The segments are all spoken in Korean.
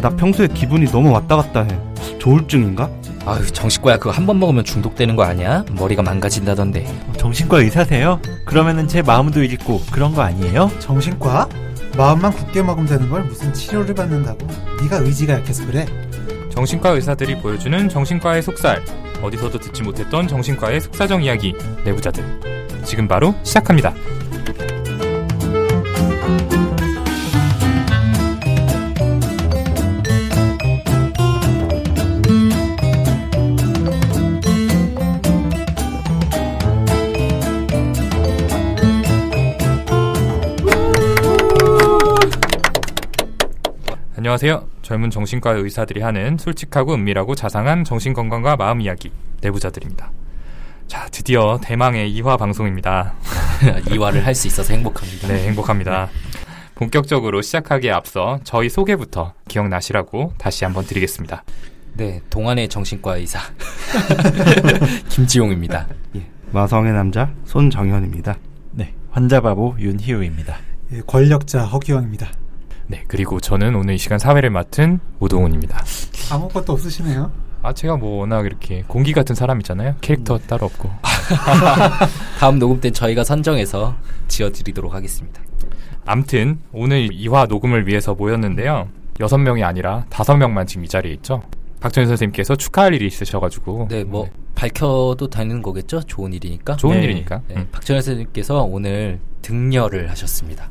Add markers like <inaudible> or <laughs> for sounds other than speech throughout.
아, 나 평소에 기분이 너무 왔다 갔다 해. 조울증인가? 아유 정신과야 그거 한 번 먹으면 중독되는 거 아니야? 머리가 망가진다던데 정신과 의사세요? 그러면은 제 마음도 읽고 그런 거 아니에요? 정신과? 마음만 굳게 먹으면 되는 걸 무슨 치료를 받는다고? 네가 의지가 약해서 그래. 정신과 의사들이 보여주는 정신과의 속살. 어디서도 듣지 못했던 정신과의 속사정 이야기. 내부자들. 지금 바로 시작합니다. 안녕하세요. 젊은 정신과 의사들이 하는 솔직하고 은밀하고 자상한 정신건강과 마음 이야기 내부자들입니다. 자, 드디어 대망의 2화 방송입니다. <laughs> 이화를 할 수 있어서 행복합니다. 네, 행복합니다. 본격적으로 시작하기에 앞서 저희 소개부터 기억나시라고 다시 한번 드리겠습니다. 네, 동안의 정신과 의사 <laughs> 김지용입니다. 마성의 남자 손정현입니다. 네, 환자 바보 윤희우입니다. 예, 권력자 허기왕입니다. 네, 그리고 저는 오늘 이 시간 사회를 맡은 오동훈입니다. 아무것도 없으시네요. 아, 제가 뭐 워낙 이렇게 공기 같은 사람이잖아요. 캐릭터 따로 없고. <laughs> 다음 녹음 땐 저희가 선정해서 지어드리도록 하겠습니다. 암튼 오늘 2화 녹음을 위해서 모였는데요. 6명이 아니라 5명만 지금 이 자리에 있죠. 박정희 선생님께서 축하할 일이 있으셔가지고 네, 뭐 밝혀도 되는 거겠죠? 좋은 일이니까. 좋은 네. 일이니까 네, 음. 박정현 선생님께서 오늘 등려를 하셨습니다.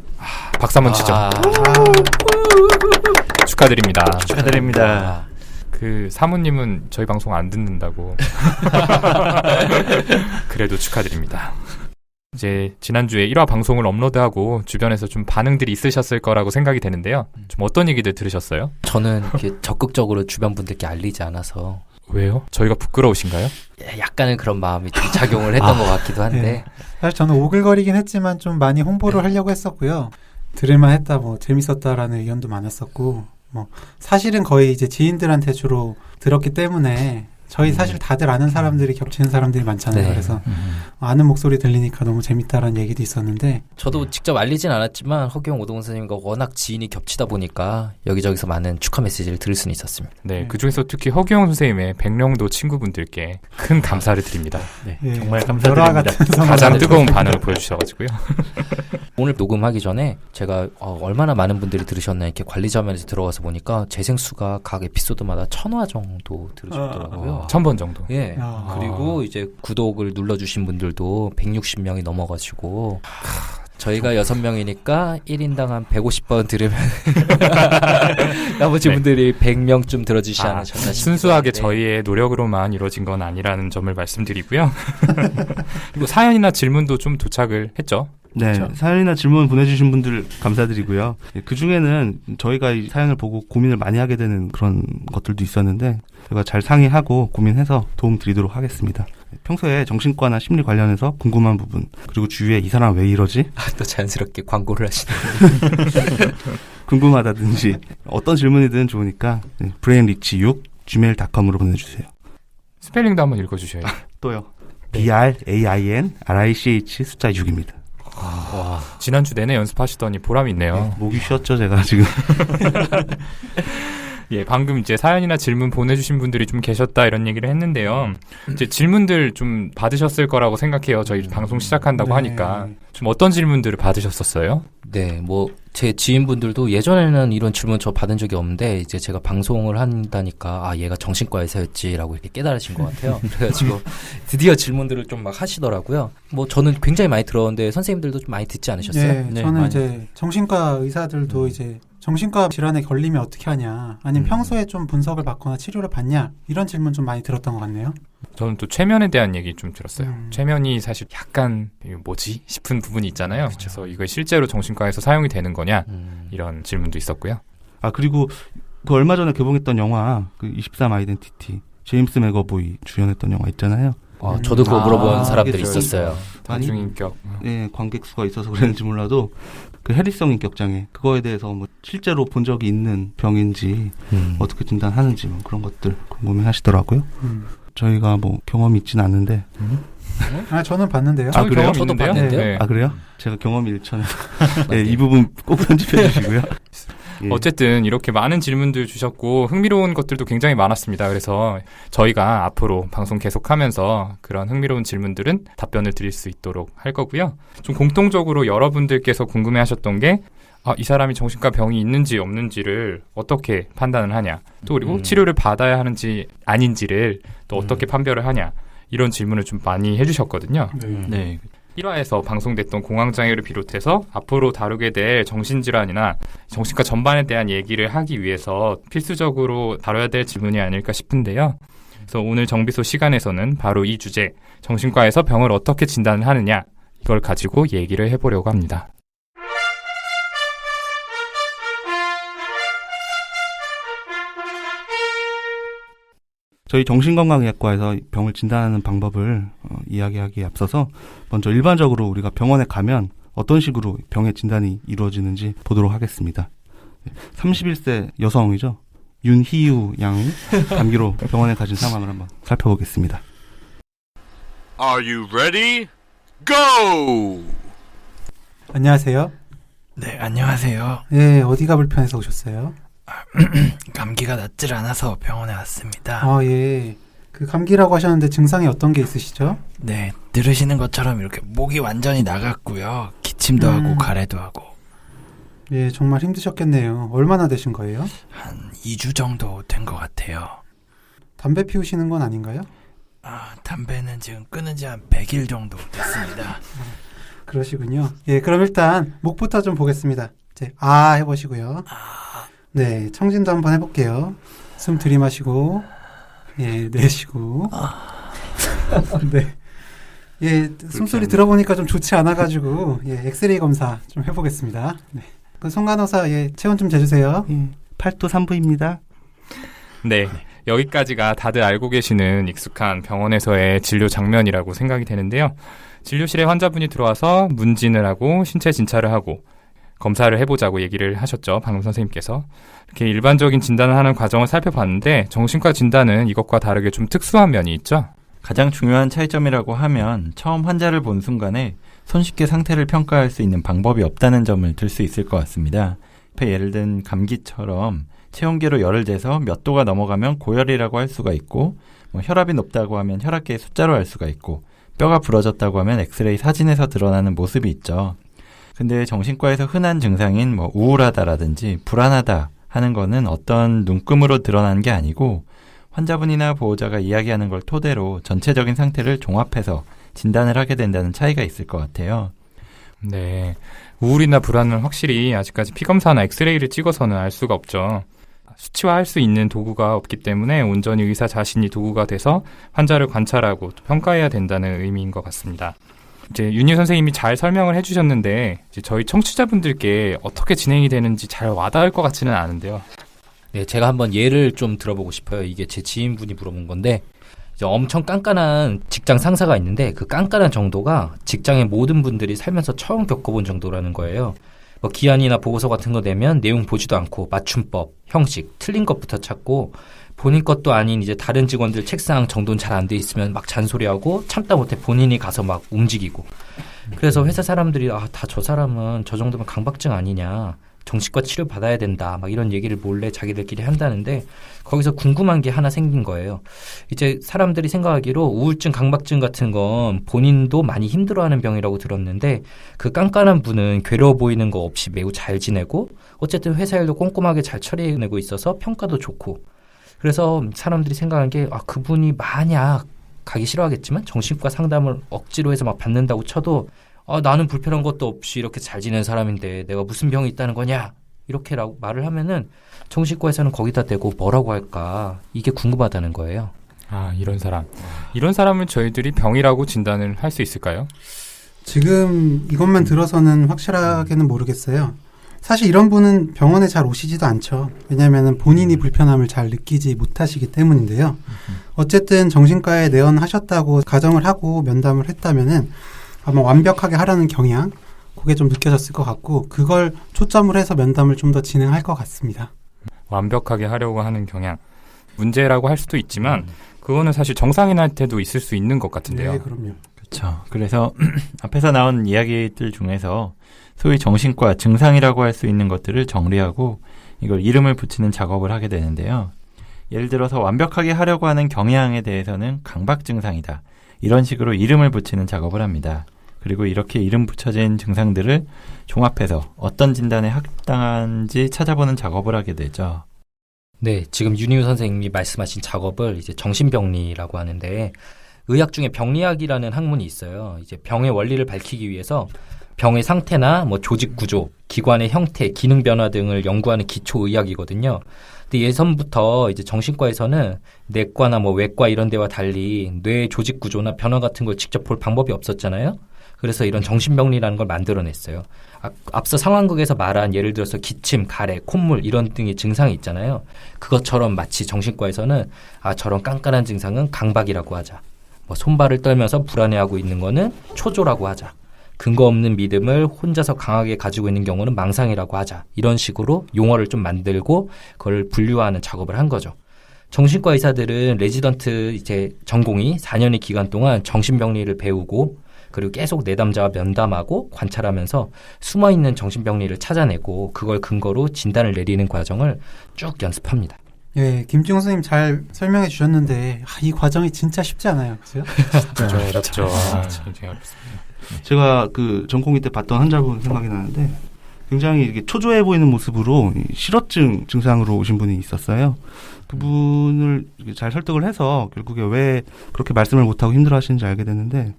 박수 한번 치죠. 아, <laughs> 축하드립니다. 축하드립니다. 그 사모님은 저희 방송 안 듣는다고. <laughs> 그래도 축하드립니다. 이제 지난주에 1화 방송을 업로드하고 주변에서 좀 반응들이 있으셨을 거라고 생각이 되는데요. 좀 어떤 얘기들 들으셨어요? 저는 이렇게 적극적으로 주변 분들께 알리지 않아서 왜요? 저희가 부끄러우신가요? 약간은 그런 마음이 좀 작용을 했던 것 같기도 한데 네. 사실 저는 오글거리긴 했지만 좀 많이 홍보를 하려고 했었고요. 들을만 했다, 뭐 재밌었다라는 의견도 많았었고, 뭐 사실은 거의 이제 지인들한테 주로 들었기 때문에 저희 사실 다들 아는 사람들이 겹치는 사람들이 많잖아요. 네. 그래서 아는 목소리 들리니까 너무 재밌다라는 얘기도 있었는데, 저도 직접 알리진 않았지만 허경 오동훈 선생님과 워낙 지인이 겹치다 보니까 여기저기서 많은 축하 메시지를 들을 수는 있었습니다. 네, 네. 그 중에서 특히 허기영 선생님의 백령도 친구분들께 큰 감사를 드립니다. 네, 예, 정말 좀 감사드립니다. 가장 뜨거운 반응을 보여주셔가지고요. <laughs> 오늘 녹음하기 전에 제가 어, 얼마나 많은 분들이 들으셨나 이렇게 관리 자면에서 들어가서 보니까 재생 수가 각 에피소드마다 천 화 정도 들으셨더라고요. 천번 정도. 예. 아. 그리고 이제 구독을 눌러주신 분들도 160명이 넘어가지고 저희가 여섯 명이니까 1인당 한 150번 들으면 <laughs> 나머지 네. 분들이 100명쯤 들어주시 아, 않으셨나 싶기도 순수하게 한데. 저희의 노력으로만 이루어진 건 아니라는 점을 말씀드리고요. <laughs> 그리고 사연이나 질문도 좀 도착을 했죠. 네, 그렇죠. 사연이나 질문 보내주신 분들 감사드리고요. 그 중에는 저희가 이 사연을 보고 고민을 많이 하게 되는 그런 것들도 있었는데 제가 잘 상의하고 고민해서 도움 드리도록 하겠습니다. 평소에 정신과나 심리 관련해서 궁금한 부분 그리고 주위에 이 사람 왜 이러지 아, 또 자연스럽게 광고를 하시네. <laughs> 궁금하다든지 어떤 질문이든 좋으니까 네, 브레인리치 6 gmail.com으로 보내주세요. 스펠링도 한번 읽어주셔요. 또요. B R A I N R I C H 숫자 6입니다. 와, 지난주 내내 연습하시더니 보람이 있네요. 목이 쉬었죠 제가 지금. <laughs> 예, 방금 이제 사연이나 질문 보내주신 분들이 좀 계셨다 이런 얘기를 했는데요. 이제 질문들 좀 받으셨을 거라고 생각해요. 저희 방송 시작한다고 네. 하니까. 좀 어떤 질문들을 받으셨었어요? 네, 뭐 제 지인분들도 예전에는 이런 질문 저 받은 적이 없는데 이제 제가 방송을 한다니까 아 얘가 정신과 의사였지라고 이렇게 깨달으신 것 같아요. <laughs> 그래가지고 드디어 질문들을 좀 막 하시더라고요. 뭐 저는 굉장히 많이 들었는데 선생님들도 좀 많이 듣지 않으셨어요? 예, 네, 저는 많이. 이제 정신과 의사들도 이제 정신과 질환에 걸리면 어떻게 하냐, 아니면 음. 평소에 좀 분석을 받거나 치료를 받냐 이런 질문 좀 많이 들었던 것 같네요. 저는 또 최면에 대한 얘기 좀 들었어요. 음. 최면이 사실 약간 뭐지 싶은 부분이 있잖아요. 그래서 이거 실제로 정신과에서 사용이 되는 거냐 음, 이런 질문도 있었고요. 아 그리고 그 얼마 전에 개봉했던 영화 그23 아이덴티티 제임스 맥어보이 주연했던 영화 있잖아요. 어, 저도 그거 아, 물어본 사람들이 이게 있었어요. 많이 다중인격. 예, 관객 수가 있어서 그랬는지 몰라도 그 해리성 인격 장애 그거에 대해서 뭐 실제로 본 적이 있는 병인지 음. 어떻게 진단하는지 뭐 그런 것들 궁금해하시더라고요. 음. 저희가 뭐 경험이 있진 않는데 아 저는 봤는데요. 아, 그래요? 저도? 봤는데요? 네. 아 그래요? 제가 경험이 일천에 예, <laughs> 이 부분 꼭 편집해 주시고요. <laughs> 예. 어쨌든 이렇게 많은 질문들 주셨고 흥미로운 것들도 굉장히 많았습니다. 그래서 저희가 앞으로 방송 계속하면서 그런 흥미로운 질문들은 답변을 드릴 수 있도록 할 거고요. 좀 공통적으로 여러분들께서 궁금해하셨던 게 아, 이 사람이 정신과 병이 있는지 없는지를 어떻게 판단을 하냐. 또 그리고 음. 치료를 받아야 하는지 아닌지를 또 음. 어떻게 판별을 하냐. 이런 질문을 좀 많이 해주셨거든요. 음. 네. 1화에서 방송됐던 공황장애를 비롯해서 앞으로 다루게 될 정신질환이나 정신과 전반에 대한 얘기를 하기 위해서 필수적으로 다뤄야 될 질문이 아닐까 싶은데요. 그래서 오늘 정비소 시간에서는 바로 이 주제, 정신과에서 병을 어떻게 진단을 하느냐, 이걸 가지고 얘기를 해보려고 합니다. 저희 정신건강의학과에서 병을 진단하는 방법을 어, 이야기하기에 앞서서 먼저 일반적으로 우리가 병원에 가면 어떤 식으로 병의 진단이 이루어지는지 보도록 하겠습니다. 31세 여성이죠. 윤희유 양이 감기로 <laughs> 병원에 가진 상황을 한번 살펴보겠습니다. Are you ready? Go! 안녕하세요. 네, 안녕하세요. 예, 어디가 불편해서 오셨어요? <clears throat> 감기가 낫질 않아서 병원에 왔습니다. 아, 예. 그 감기라고 하셨는데 증상이 어떤 게 있으시죠? 네, 들으시는 것처럼 이렇게 목이 완전히 나갔고요. 기침도 음. 하고 가래도 하고 예, 정말 힘드셨겠네요. 얼마나 되신 거예요? 한 2주 정도 된 것 같아요. 담배 피우시는 건 아닌가요? 아, 담배는 지금 끊은 지 한 100일 정도 됐습니다. <laughs> 그러시군요. 예, 그럼 일단 목부터 좀 보겠습니다. 이제 아 해보시고요. 네, 청진도 한번 해볼게요. 숨 들이마시고, 예, 내쉬고. <laughs> 네. 예, 숨소리 들어보니까 좀 좋지 않아가지고, 예, 엑스레이 검사 좀 해보겠습니다. 네. 그 송간호사, 예, 체온 좀 재주세요. 예, 팔도 산부입니다. 네. 여기까지가 다들 알고 계시는 익숙한 병원에서의 진료 장면이라고 생각이 되는데요. 진료실에 환자분이 들어와서 문진을 하고 신체 진찰을 하고 검사를 해보자고 얘기를 하셨죠. 방금 선생님께서. 이렇게 일반적인 진단을 하는 과정을 살펴봤는데 정신과 진단은 이것과 다르게 좀 특수한 면이 있죠. 가장 중요한 차이점이라고 하면 처음 환자를 본 순간에 손쉽게 상태를 평가할 수 있는 방법이 없다는 점을 들 수 있을 것 같습니다. 앞에 예를 든 감기처럼 체온계로 열을 재서 몇 도가 넘어가면 고열이라고 할 수가 있고 뭐 혈압이 높다고 하면 혈압계의 숫자로 알 수가 있고 뼈가 부러졌다고 하면 엑스레이 사진에서 드러나는 모습이 있죠. 근데 정신과에서 흔한 증상인 뭐 우울하다라든지 불안하다 하는 거는 어떤 눈금으로 드러나는 게 아니고 환자분이나 보호자가 이야기하는 걸 토대로 전체적인 상태를 종합해서 진단을 하게 된다는 차이가 있을 것 같아요. 네. 우울이나 불안은 확실히 아직까지 피검사나 엑스레이를 찍어서는 알 수가 없죠. 수치화할 수 있는 도구가 없기 때문에 온전히 의사 자신이 도구가 돼서 환자를 관찰하고 또 평가해야 된다는 의미인 것 같습니다. 이제 윤희 선생님이 잘 설명을 해주셨는데 저희 청취자분들께 어떻게 진행이 되는지 잘 와닿을 것 같지는 않은데요. 네, 제가 한번 예를 좀 들어보고 싶어요. 이게 제 지인분이 물어본 건데, 엄청 깐깐한 직장 상사가 있는데, 그 깐깐한 정도가 직장의 모든 분들이 살면서 처음 겪어본 정도라는 거예요. 뭐 기한이나 보고서 같은 거 내면 내용 보지도 않고 맞춤법, 형식, 틀린 것부터 찾고, 본인 것도 아닌 이제 다른 직원들 책상 정돈 잘 안 돼 있으면 막 잔소리하고 참다 못해 본인이 가서 막 움직이고. 그래서 회사 사람들이 아, 다 저 사람은 저 정도면 강박증 아니냐. 정신과 치료 받아야 된다. 막 이런 얘기를 몰래 자기들끼리 한다는데 거기서 궁금한 게 하나 생긴 거예요. 이제 사람들이 생각하기로 우울증, 강박증 같은 건 본인도 많이 힘들어하는 병이라고 들었는데 그 깐깐한 분은 괴로워 보이는 거 없이 매우 잘 지내고 어쨌든 회사 일도 꼼꼼하게 잘 처리해내고 있어서 평가도 좋고 그래서 사람들이 생각한 게 아, 그분이 만약 가기 싫어하겠지만 정신과 상담을 억지로 해서 막 받는다고 쳐도 아, 나는 불편한 것도 없이 이렇게 잘 지낸 사람인데 내가 무슨 병이 있다는 거냐? 이렇게 라고 말을 하면은 정신과에서는 거기다 대고 뭐라고 할까? 이게 궁금하다는 거예요. 아, 이런 사람. 이런 사람을 저희들이 병이라고 진단을 할 수 있을까요? 지금 이것만 들어서는 확실하게는 모르겠어요. 사실 이런 분은 병원에 잘 오시지도 않죠. 왜냐하면 본인이 불편함을 잘 느끼지 못하시기 때문인데요. 어쨌든 정신과에 내원하셨다고 가정을 하고 면담을 했다면은 아마 완벽하게 하라는 경향, 그게 좀 느껴졌을 것 같고, 그걸 초점을 해서 면담을 좀 더 진행할 것 같습니다. 완벽하게 하려고 하는 경향. 문제라고 할 수도 있지만 그거는 사실 정상인한테도 있을 수 있는 것 같은데요. 네, 그럼요. 그렇죠. 그래서 <clears throat> 앞에서 나온 이야기들 중에서 소위 정신과 증상이라고 할 수 있는 것들을 정리하고 이걸 이름을 붙이는 작업을 하게 되는데요. 예를 들어서 완벽하게 하려고 하는 경향에 대해서는 강박 증상이다. 이런 식으로 이름을 붙이는 작업을 합니다. 그리고 이렇게 이름 붙여진 증상들을 종합해서 어떤 진단에 합당한지 찾아보는 작업을 하게 되죠. 네, 지금 윤희우 선생님이 말씀하신 작업을 이제 정신병리라고 하는데 의학 중에 병리학이라는 학문이 있어요. 이제 병의 원리를 밝히기 위해서 병의 상태나 뭐 조직 구조, 기관의 형태, 기능 변화 등을 연구하는 기초 의학이거든요. 근데 예전부터 이제 정신과에서는 내과나 뭐 외과 이런 데와 달리 뇌 조직 구조나 변화 같은 걸 직접 볼 방법이 없었잖아요. 그래서 이런 정신병리라는 걸 만들어냈어요. 아, 앞서 상황극에서 말한 예를 들어서 기침, 가래, 콧물 이런 등의 증상이 있잖아요. 그것처럼 마치 정신과에서는 아 저런 깐깐한 증상은 강박이라고 하자. 뭐 손발을 떨면서 불안해하고 있는 거는 초조라고 하자. 근거 없는 믿음을 혼자서 강하게 가지고 있는 경우는 망상이라고 하자. 이런 식으로 용어를 좀 만들고 그걸 분류하는 작업을 한 거죠. 정신과 의사들은 레지던트 이제 전공이 4년의 기간 동안 정신병리를 배우고 그리고 계속 내담자와 면담하고 관찰하면서 숨어 있는 정신병리를 찾아내고 그걸 근거로 진단을 내리는 과정을 쭉 연습합니다. 예, 김지용 선생님 잘 설명해 주셨는데 아, 이 과정이 진짜 쉽지 않아요. 그죠? <laughs> 좀 어렵죠. 아. 굉장히 어렵습니다. 제가 그 전공의 때 봤던 환자분 생각이 나는데 굉장히 이렇게 초조해 보이는 모습으로 이 실어증 증상으로 오신 분이 있었어요. 그분을 잘 설득을 해서 결국에 왜 그렇게 말씀을 못하고 힘들어 하시는지 알게 됐는데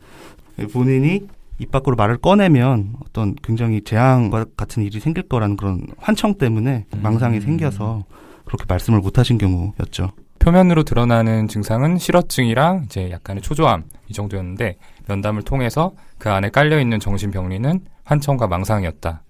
본인이 입 밖으로 말을 꺼내면 어떤 굉장히 재앙과 같은 일이 생길 거라는 그런 환청 때문에 망상이 음. 생겨서 그렇게 말씀을 못 하신 경우였죠. 표면으로 드러나는 증상은 실어증이랑 이제 약간의 초조함 이 정도였는데 면담을 통해서 그 안에 깔려 있는 정신 병리는 환청과 망상이었다.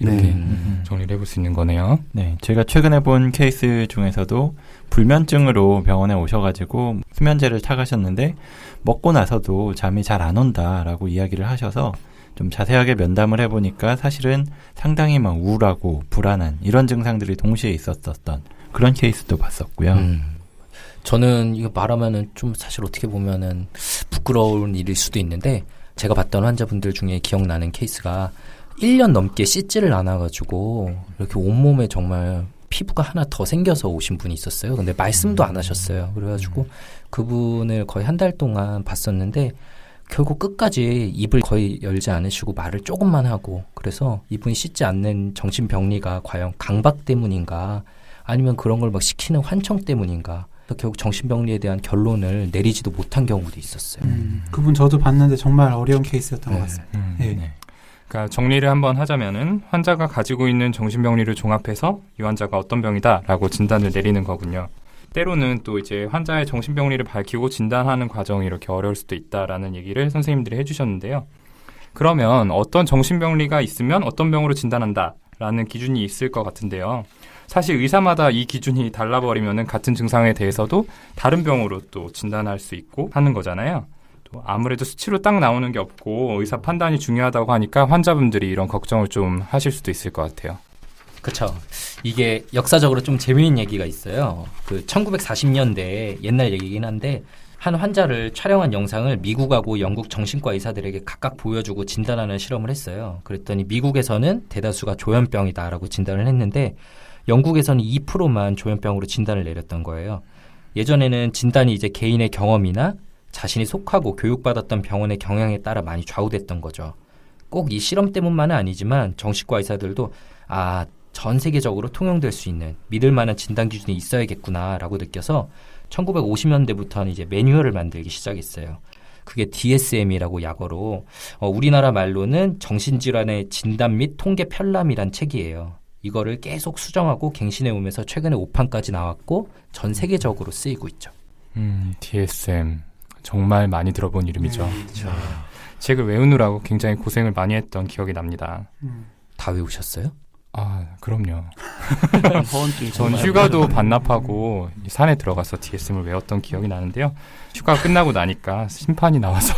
이렇게 네. 음. 정리를 해볼 수 있는 거네요. 네, 제가 최근에 본 케이스 중에서도 불면증으로 병원에 오셔가지고 수면제를 타가셨는데 먹고 나서도 잠이 잘 안 온다라고 이야기를 하셔서 좀 자세하게 면담을 해보니까 사실은 상당히 막 우울하고 불안한 이런 증상들이 동시에 있었었던 그런 케이스도 봤었고요. 음. 저는 이거 말하면은 좀 사실 어떻게 보면은 부끄러운 일일 수도 있는데 제가 봤던 환자분들 중에 기억나는 케이스가 1년 넘게 씻지를 않아가지고 이렇게 온몸에 정말 피부가 하나 더 생겨서 오신 분이 있었어요. 근데 말씀도 안 하셨어요. 그래가지고 그분을 거의 한 달 동안 봤었는데 결국 끝까지 입을 거의 열지 않으시고 말을 조금만 하고 그래서 이분이 씻지 않는 정신병리가 과연 강박 때문인가 아니면 그런 걸 막 시키는 환청 때문인가 결국 정신병리에 대한 결론을 내리지도 못한 경우도 있었어요. 음, 그분 저도 봤는데 정말 어려운 케이스였던 것 네. 같습니다. 음, 예. 네. 그러니까 정리를 한번 하자면은 환자가 가지고 있는 정신병리를 종합해서 이 환자가 어떤 병이다라고 진단을 내리는 거군요. 때로는 또 이제 환자의 정신병리를 밝히고 진단하는 과정이 이렇게 어려울 수도 있다라는 얘기를 선생님들이 해주셨는데요. 그러면 어떤 정신병리가 있으면 어떤 병으로 진단한다라는 기준이 있을 것 같은데요. 사실 의사마다 이 기준이 달라버리면은 같은 증상에 대해서도 다른 병으로 또 진단할 수 있고 하는 거잖아요. 또 아무래도 수치로 딱 나오는 게 없고 의사 판단이 중요하다고 하니까 환자분들이 이런 걱정을 좀 하실 수도 있을 것 같아요. 그렇죠. 이게 역사적으로 좀 재미있는 얘기가 있어요. 그 1940년대 옛날 얘기긴 한데 한 환자를 촬영한 영상을 미국하고 영국 정신과 의사들에게 각각 보여주고 진단하는 실험을 했어요. 그랬더니 미국에서는 대다수가 조현병이다라고 진단을 했는데 영국에서는 2%만 조현병으로 진단을 내렸던 거예요. 예전에는 진단이 이제 개인의 경험이나 자신이 속하고 교육받았던 병원의 경향에 따라 많이 좌우됐던 거죠. 꼭 이 실험 때문만은 아니지만 정신과 의사들도 아, 전 세계적으로 통용될 수 있는 믿을 만한 진단 기준이 있어야겠구나라고 느껴서 1950년대부터는 이제 매뉴얼을 만들기 시작했어요. 그게 DSM이라고 약어로 어, 우리나라 말로는 정신질환의 진단 및 통계 편람이란 책이에요. 이거를 계속 수정하고 갱신해 오면서 최근에 5판까지 나왔고 전 세계적으로 쓰이고 있죠. 음, DSM 정말 많이 들어본 이름이죠. 음, 책을 외우느라고 굉장히 고생을 많이 했던 기억이 납니다. 음. 다 외우셨어요? 아, 그럼요. <laughs> 전 휴가도 반납하고 이 산에 들어가서 DSM을 외웠던 기억이 나는데요. 휴가 끝나고 나니까 심판이 나와서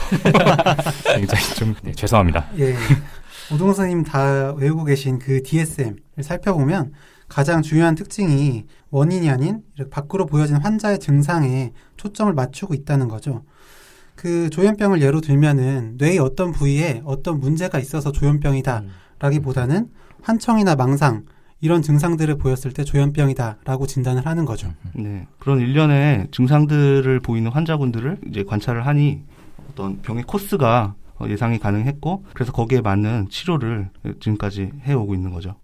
<laughs> 굉장히 좀 네, 죄송합니다. 예. 오동 선생님 다 외우고 계신 그 DSM을 살펴보면 가장 중요한 특징이 원인이 아닌 밖으로 보여진 환자의 증상에 초점을 맞추고 있다는 거죠. 그 조현병을 예로 들면은 뇌의 어떤 부위에 어떤 문제가 있어서 조현병이다 음. 라기보다는 환청이나 망상 이런 증상들을 보였을 때 조현병이다라고 진단을 하는 거죠. 네. 그런 일련의 증상들을 보이는 환자분들을 이제 관찰을 하니 어떤 병의 코스가 어, 예상이 가능했고 그래서 거기에 맞는 치료를 지금까지 해오고 있는 거죠.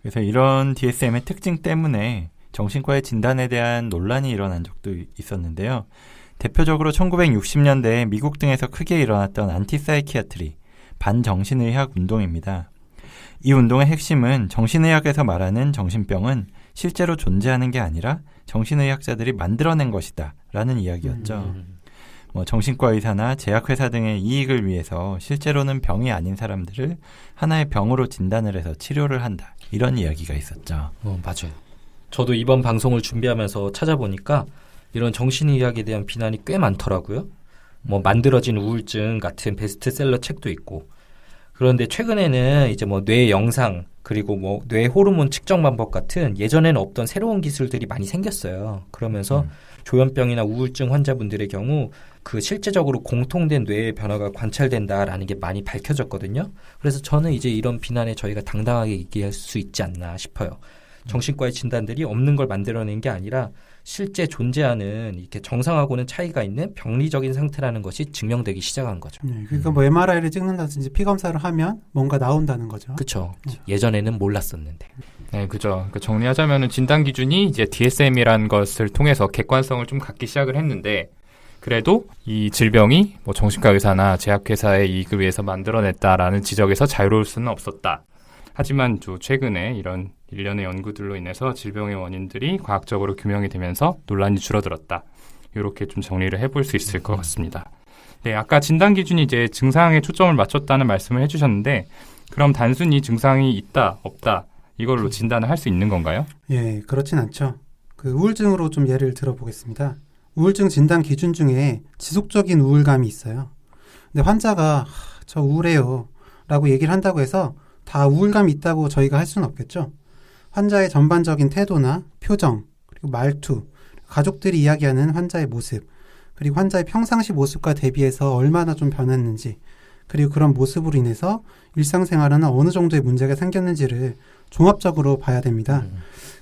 그래서 이런 DSM의 특징 때문에 정신과의 진단에 대한 논란이 일어난 적도 있었는데요. 대표적으로 1960년대에 미국 등에서 크게 일어났던 안티사이키아트리, 반정신의학 운동입니다. 이 운동의 핵심은 정신의학에서 말하는 정신병은 실제로 존재하는 게 아니라 정신의학자들이 만들어낸 것이다. 라는 이야기였죠. 음. 뭐 정신과 의사나 제약회사 등의 이익을 위해서 실제로는 병이 아닌 사람들을 하나의 병으로 진단을 해서 치료를 한다. 이런 이야기가 있었죠. 어, 맞아요. 저도 이번 방송을 준비하면서 찾아보니까 이런 정신의학에 대한 비난이 꽤 많더라고요. 뭐 만들어진 우울증 같은 베스트셀러 책도 있고. 그런데 최근에는 이제 뭐 뇌 영상 그리고 뭐 뇌 호르몬 측정 방법 같은 예전에는 없던 새로운 기술들이 많이 생겼어요. 그러면서 음. 조현병이나 우울증 환자분들의 경우 그 실제적으로 공통된 뇌의 변화가 관찰된다라는 게 많이 밝혀졌거든요. 그래서 저는 이제 이런 비난에 저희가 당당하게 얘기할 수 있지 않나 싶어요. 정신과의 진단들이 없는 걸 만들어낸 게 아니라 실제 존재하는 이렇게 정상하고는 차이가 있는 병리적인 상태라는 것이 증명되기 시작한 거죠. 네, 그러니까 뭐 MRI를 찍는다든지 피 검사를 하면 뭔가 나온다는 거죠. 그렇죠. 예전에는 몰랐었는데. 네, 그죠. 그 정리하자면은 진단 기준이 이제 DSM이라는 것을 통해서 객관성을 좀 갖기 시작을 했는데 그래도 이 질병이 뭐 정신과 의사나 제약회사의 이익을 위해서 만들어냈다라는 지적에서 자유로울 수는 없었다. 하지만 또 최근에 이런 일련의 연구들로 인해서 질병의 원인들이 과학적으로 규명이 되면서 논란이 줄어들었다. 이렇게 좀 정리를 해볼 수 있을 것 같습니다. 네, 아까 진단 기준이 이제 증상에 초점을 맞췄다는 말씀을 해주셨는데, 그럼 단순히 증상이 있다, 없다, 이걸로 진단을 할 수 있는 건가요? 예, 그렇진 않죠. 그 우울증으로 좀 예를 들어보겠습니다. 우울증 진단 기준 중에 지속적인 우울감이 있어요. 근데 환자가 하, 저 우울해요 라고 얘기를 한다고 해서 다 우울감이 있다고 저희가 할 수는 없겠죠. 환자의 전반적인 태도나 표정, 그리고 말투, 가족들이 이야기하는 환자의 모습, 그리고 환자의 평상시 모습과 대비해서 얼마나 좀 변했는지, 그리고 그런 모습으로 인해서 일상생활에는 어느 정도의 문제가 생겼는지를 종합적으로 봐야 됩니다.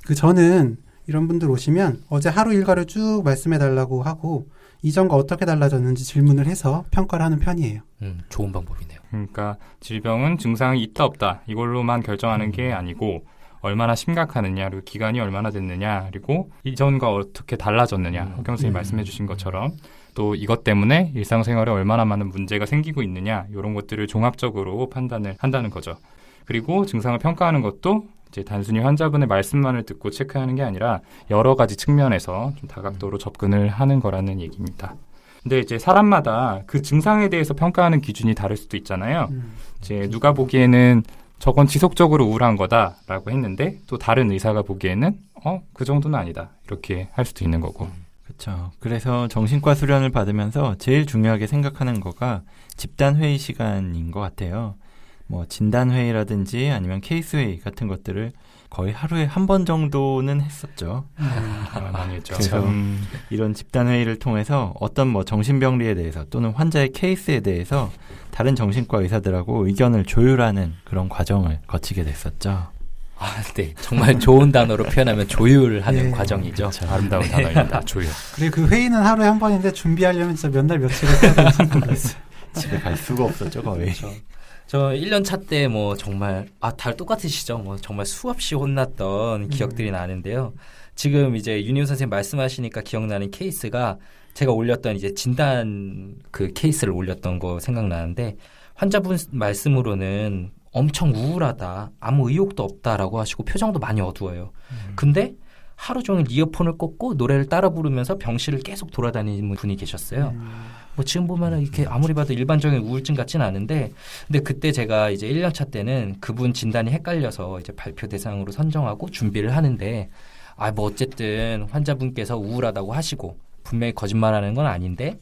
그 저는 이런 분들 오시면 어제 하루 일과를 쭉 말씀해 달라고 하고 이전과 어떻게 달라졌는지 질문을 해서 평가를 하는 편이에요. 음, 좋은 방법이네요. 그러니까 질병은 증상이 있다, 없다, 이걸로만 결정하는 게 아니고, 얼마나 심각하느냐, 그리고 기간이 얼마나 됐느냐, 그리고 이전과 어떻게 달라졌느냐, 음. 허경 선생님 음. 말씀해 주신 것처럼, 또 이것 때문에 일상생활에 얼마나 많은 문제가 생기고 있느냐, 이런 것들을 종합적으로 판단을 한다는 거죠. 그리고 증상을 평가하는 것도 이제 단순히 환자분의 말씀만을 듣고 체크하는 게 아니라 여러 가지 측면에서 좀 다각도로 접근을 하는 거라는 얘기입니다. 근데 이제 사람마다 그 증상에 대해서 평가하는 기준이 다를 수도 있잖아요. 음. 이제 누가 보기에는 저건 지속적으로 우울한 거다라고 했는데 또 다른 의사가 보기에는 어 그 정도는 아니다 이렇게 할 수도 있는 거고 그렇죠. 그래서 정신과 수련을 받으면서 제일 중요하게 생각하는 거가 집단 회의 시간인 것 같아요. 뭐 진단 회의라든지 아니면 케이스 회의 같은 것들을 거의 하루에 한 번 정도는 했었죠. <laughs> 아, 많이 했죠. 그래서 음, 이런 집단 회의를 통해서 어떤 뭐 정신병리에 대해서 또는 환자의 케이스에 대해서 다른 정신과 의사들하고 의견을 조율하는 그런 과정을 거치게 됐었죠. 아, 네. 정말 좋은 단어로 표현하면 조율하는 예. 과정이죠. 아름다운 단어입니다. 조율. 그리고 그 회의는 하루에 한 번인데 준비하려면 진짜 몇 날 며칠을 해야 될지 <laughs> 모르겠어요. 집에 갈 수가 없었죠 거의. 그렇죠. 저 1년 차 때 뭐 정말 아, 다 똑같으시죠. 뭐 정말 수없이 혼났던 기억들이 나는데요. 지금 이제 윤희우 선생님 말씀하시니까 기억나는 케이스가 제가 올렸던 이제 진단 그 케이스를 올렸던 거 생각나는데 환자분 말씀으로는 엄청 우울하다. 아무 의욕도 없다라고 하시고 표정도 많이 어두워요. 근데 하루 종일 이어폰을 꽂고 노래를 따라 부르면서 병실을 계속 돌아다니는 분이 계셨어요. 뭐 지금 보면은 이렇게 아무리 봐도 일반적인 우울증 같지는 않은데 근데 그때 제가 이제 1년 차 때는 그분 진단이 헷갈려서 이제 발표 대상으로 선정하고 준비를 하는데 아 뭐 어쨌든 환자분께서 우울하다고 하시고 분명히 거짓말하는 건 아닌데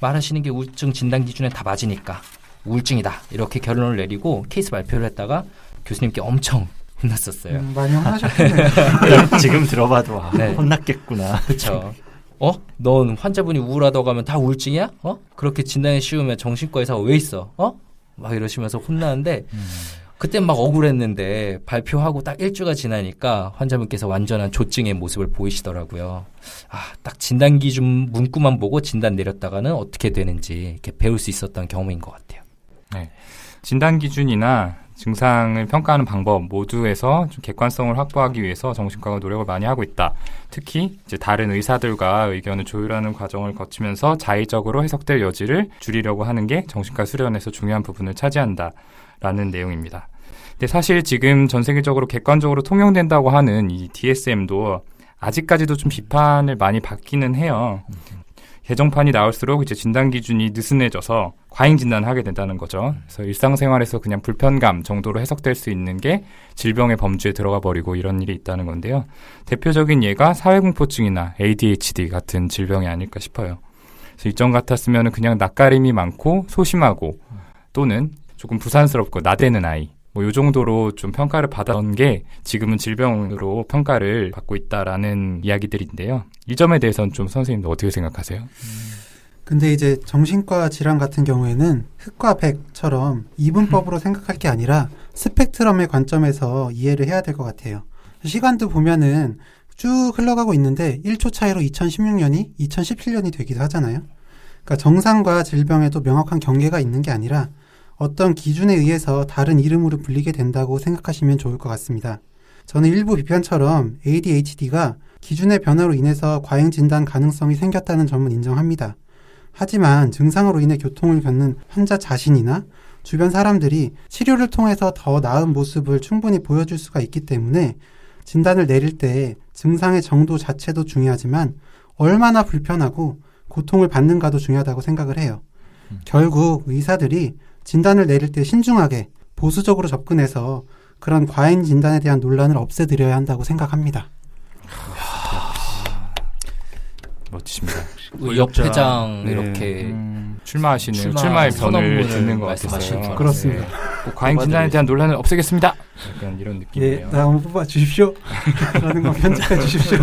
말하시는 게 우울증 진단 기준에 다 맞으니까 우울증이다 이렇게 결론을 내리고 케이스 발표를 했다가 교수님께 엄청 <laughs> 혼났었어요. 음, 많이 혼나셨겠네요. <laughs> 지금 들어봐도 아, <laughs> 네. 혼났겠구나. 그렇죠. 어? 넌 환자분이 우울하다고 하면 다 우울증이야? 어? 그렇게 진단이 쉬우면 정신과 의사가 왜 있어? 어? 막 이러시면서 혼나는데 그때 막 억울했는데 발표하고 딱 일주가 지나니까 환자분께서 완전한 조증의 모습을 보이시더라고요. 아, 딱 진단 기준 문구만 보고 진단 내렸다가는 어떻게 되는지 이렇게 배울 수 있었던 경험인 것 같아요. 진단 기준이나 증상을 평가하는 방법 모두에서 좀 객관성을 확보하기 위해서 정신과가 노력을 많이 하고 있다. 특히 이제 다른 의사들과 의견을 조율하는 과정을 거치면서 자의적으로 해석될 여지를 줄이려고 하는 게 정신과 수련에서 중요한 부분을 차지한다 라는 내용입니다. 근데 사실 지금 전 세계적으로 객관적으로 통용된다고 하는 이 DSM도 아직까지도 좀 비판을 많이 받기는 해요. 개정판이 나올수록 이제 진단 기준이 느슨해져서 과잉 진단을 하게 된다는 거죠. 그래서 일상생활에서 그냥 불편감 정도로 해석될 수 있는 게 질병의 범주에 들어가 버리고 이런 일이 있다는 건데요. 대표적인 예가 사회공포증이나 ADHD 같은 질병이 아닐까 싶어요. 그래서 이전 같았으면 그냥 낯가림이 많고 소심하고 또는 조금 부산스럽고 나대는 아이 뭐요 정도로 좀 평가를 받았던 게 지금은 질병으로 평가를 받고 있다라는 이야기들인데요. 이 점에 대해서는 좀 선생님도 어떻게 생각하세요? 근데 이제 정신과 질환 같은 경우에는 흑과 백처럼 이분법으로 생각할 게 아니라 스펙트럼의 관점에서 이해를 해야 될 것 같아요. 시간도 보면은 쭉 흘러가고 있는데 1초 차이로 2016년이 2017년이 되기도 하잖아요. 그러니까 정상과 질병에도 명확한 경계가 있는 게 아니라 어떤 기준에 의해서 다른 이름으로 불리게 된다고 생각하시면 좋을 것 같습니다. 저는 일부 비판처럼 ADHD가 기준의 변화로 인해서 과잉 진단 가능성이 생겼다는 점은 인정합니다. 하지만 증상으로 인해 교통을 겪는 환자 자신이나 주변 사람들이 치료를 통해서 더 나은 모습을 충분히 보여줄 수가 있기 때문에 진단을 내릴 때 증상의 정도 자체도 중요하지만 얼마나 불편하고 고통을 받는가도 중요하다고 생각을 해요. 결국 의사들이 진단을 내릴 때 신중하게 보수적으로 접근해서 그런 과잉 진단에 대한 논란을 없애드려야 한다고 생각합니다. 멋지십니다. 의협 회장 네. 이렇게 음, 출마하시는 출마 출마의 변을 선언문을 듣는 것. 줄 그렇습니다. 네. 꼭 과잉 진단에 대한 논란을 없애겠습니다. 약간 이런 예, 느낌이에요. 나 한번 뽑아 주십시오. <laughs> 라는 거 편집해 주십시오.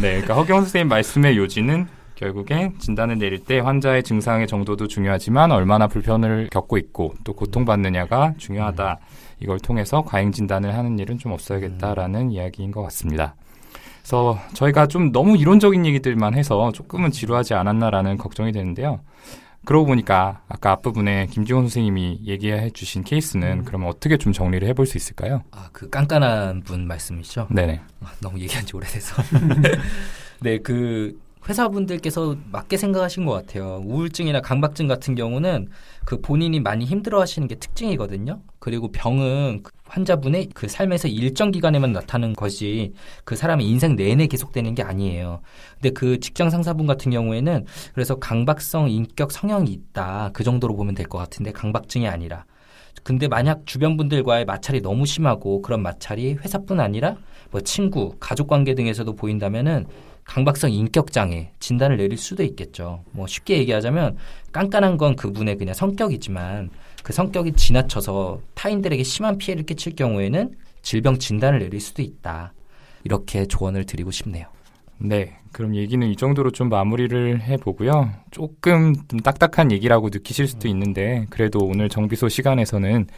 네, 그러니까 허경 선생님 말씀의 요지는 결국에 진단을 내릴 때 환자의 증상의 정도도 중요하지만 얼마나 불편을 겪고 있고 또 고통받느냐가 중요하다. 이걸 통해서 과잉 진단을 하는 일은 좀 없어야겠다라는 이야기인 것 같습니다. 그래서 저희가 좀 너무 이론적인 얘기들만 해서 조금은 지루하지 않았나라는 걱정이 되는데요. 그러고 보니까 아까 앞부분에 김지원 선생님이 얘기해 주신 케이스는 그러면 어떻게 좀 정리를 해볼 수 있을까요? 아, 그 깐깐한 분 말씀이죠. 네네. 아, 너무 얘기한 지 오래돼서. <laughs> <laughs> 네, 그 회사분들께서 맞게 생각하신 것 같아요. 우울증이나 강박증 같은 경우는 그 본인이 많이 힘들어 하시는 게 특징이거든요. 그리고 병은 그 환자분의 그 삶에서 일정 기간에만 나타나는 것이 그 사람의 인생 내내 계속되는 게 아니에요. 근데 그 직장 상사분 같은 경우에는 그래서 강박성 인격 성향이 있다. 그 정도로 보면 될 것 같은데 강박증이 아니라. 근데 만약 주변 분들과의 마찰이 너무 심하고 그런 마찰이 회사뿐 아니라 뭐 친구, 가족 관계 등에서도 보인다면은 강박성 인격 장애 진단을 내릴 수도 있겠죠. 뭐 쉽게 얘기하자면 깐깐한 건 그분의 그냥 성격이지만 그 성격이 지나쳐서 타인들에게 심한 피해를 끼칠 경우에는 질병 진단을 내릴 수도 있다. 이렇게 조언을 드리고 싶네요. 네, 그럼 얘기는 이 정도로 좀 마무리를 해보고요. 조금 좀 딱딱한 얘기라고 느끼실 수도 있는데, 그래도 오늘 정비소 시간에서는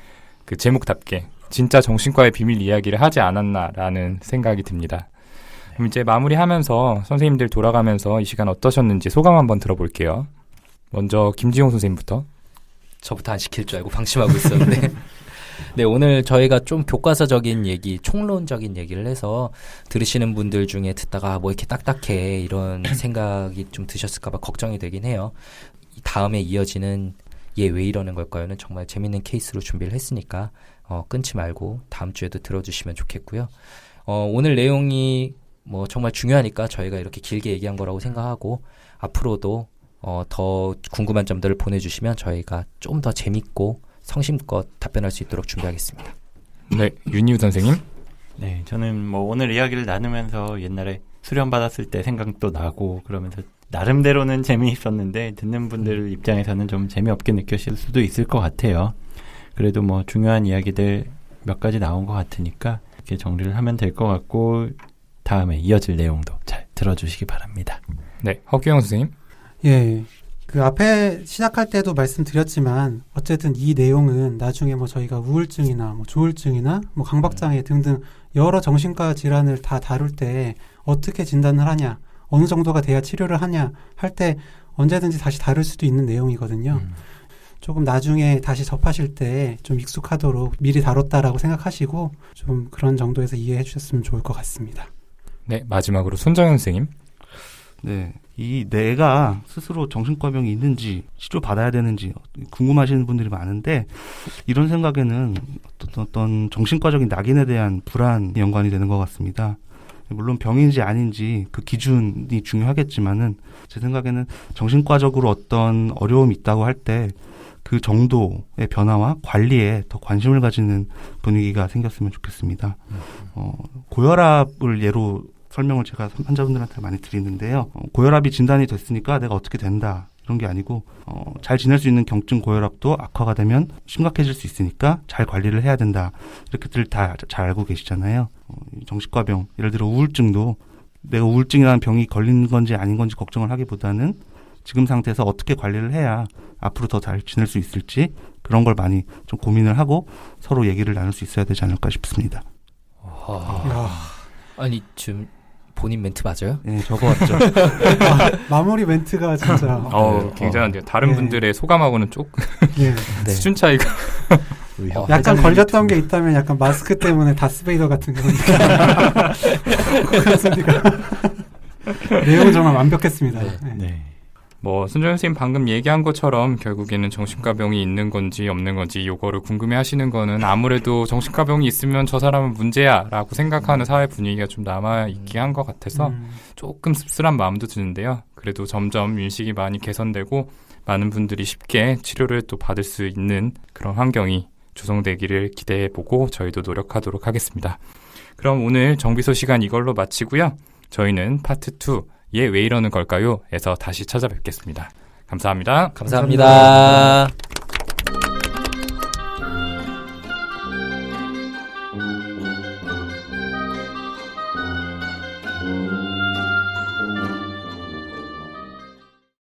그 제목답게 진짜 정신과의 비밀 이야기를 하지 않았나라는 생각이 듭니다. 그럼 이제 마무리하면서 선생님들 돌아가면서 이 시간 어떠셨는지 소감 한번 들어볼게요. 먼저 김지용 선생님부터. 저부터 안 시킬 줄 알고 방심하고 있었는데. <laughs> 네, 오늘 저희가 좀 교과서적인 얘기, 총론적인 얘기를 해서 들으시는 분들 중에 듣다가 뭐 이렇게 딱딱해 이런 <clears throat> 생각이 좀 드셨을까봐 걱정이 되긴 해요. 이 다음에 이어지는 얘 왜 이러는 걸까요는 정말 재밌는 케이스로 준비를 했으니까 어, 끊지 말고 다음 주에도 들어주시면 좋겠고요. 어, 오늘 내용이 뭐 정말 중요하니까 저희가 이렇게 길게 얘기한 거라고 생각하고 앞으로도 어, 더 궁금한 점들을 보내주시면 저희가 좀 더 재밌고 성심껏 답변할 수 있도록 준비하겠습니다. 네, 윤희우 선생님. 네, 저는 뭐 오늘 이야기를 나누면서 옛날에 수련 받았을 때 생각도 나고 그러면서 나름대로는 재미있었는데 듣는 분들 입장에서는 좀 재미없게 느껴질 수도 있을 것 같아요. 그래도 뭐 중요한 이야기들 몇 가지 나온 것 같으니까 이렇게 정리를 하면 될 것 같고 다음에 이어질 내용도 잘 들어주시기 바랍니다. 네, 허규영 선생님. 예. 그 앞에 시작할 때도 말씀드렸지만 어쨌든 이 내용은 나중에 뭐 저희가 우울증이나 뭐 조울증이나 뭐 강박장애 등등 여러 정신과 질환을 다 다룰 때 어떻게 진단을 하냐, 어느 정도가 돼야 치료를 하냐 할 때 언제든지 다시 다룰 수도 있는 내용이거든요. 음. 조금 나중에 다시 접하실 때 좀 익숙하도록 미리 다뤘다라고 생각하시고 좀 그런 정도에서 이해해 주셨으면 좋을 것 같습니다. 네, 마지막으로 손정현 선생님. 네. 이 내가 스스로 정신과병이 있는지 치료 받아야 되는지 궁금하시는 분들이 많은데 이런 생각에는 어떤, 어떤 정신과적인 낙인에 대한 불안이 연관이 되는 것 같습니다. 물론 병인지 아닌지 그 기준이 중요하겠지만은 제 생각에는 정신과적으로 어떤 어려움이 있다고 할 때 그 정도의 변화와 관리에 더 관심을 가지는 분위기가 생겼으면 좋겠습니다. 어, 고혈압을 예로 설명을 제가 환자분들한테 많이 드리는데요. 어, 고혈압이 진단이 됐으니까 내가 어떻게 된다. 이런 게 아니고 어, 잘 지낼 수 있는 경증 고혈압도 악화가 되면 심각해질 수 있으니까 잘 관리를 해야 된다. 이렇게들 다 잘 알고 계시잖아요. 어, 이 정신과병 예를 들어 우울증도 내가 우울증이라는 병이 걸린 건지 아닌 건지 걱정을 하기보다는 지금 상태에서 어떻게 관리를 해야 앞으로 더 잘 지낼 수 있을지 그런 걸 많이 좀 고민을 하고 서로 얘기를 나눌 수 있어야 되지 않을까 싶습니다. 아, 아니 지금 본인 멘트 맞아요? 네, 적어왔죠. <laughs> 마 무리 멘트가 진짜 어, 네. 굉장한데요. 다른 네. 분들의 소감하고는 조금 <laughs> 예. 네. 수준 차이가. 어, 약간 걸렸던 게 있다면 약간 마스크 때문에 다스베이더 같은 그런 소리가 <laughs> 내용은 정말 완벽했습니다. 네. 뭐 손정현 선생님 방금 얘기한 것처럼 결국에는 정신과병이 있는 건지 없는 건지 요거를 궁금해 하시는 거는 아무래도 정신과병이 있으면 저 사람은 문제야라고 생각하는 사회 분위기가 좀 남아 있게 한것 같아서 음, 조금 씁쓸한 마음도 드는데요. 그래도 점점 인식이 많이 개선되고 많은 분들이 쉽게 치료를 또 받을 수 있는 그런 환경이 조성되기를 기대해 보고 저희도 노력하도록 하겠습니다. 그럼 오늘 정비소 시간 이걸로 마치고요. 저희는 파트 2, 얘 왜 이러는 걸까요? 에서 다시 찾아뵙겠습니다. 감사합니다. 감사합니다.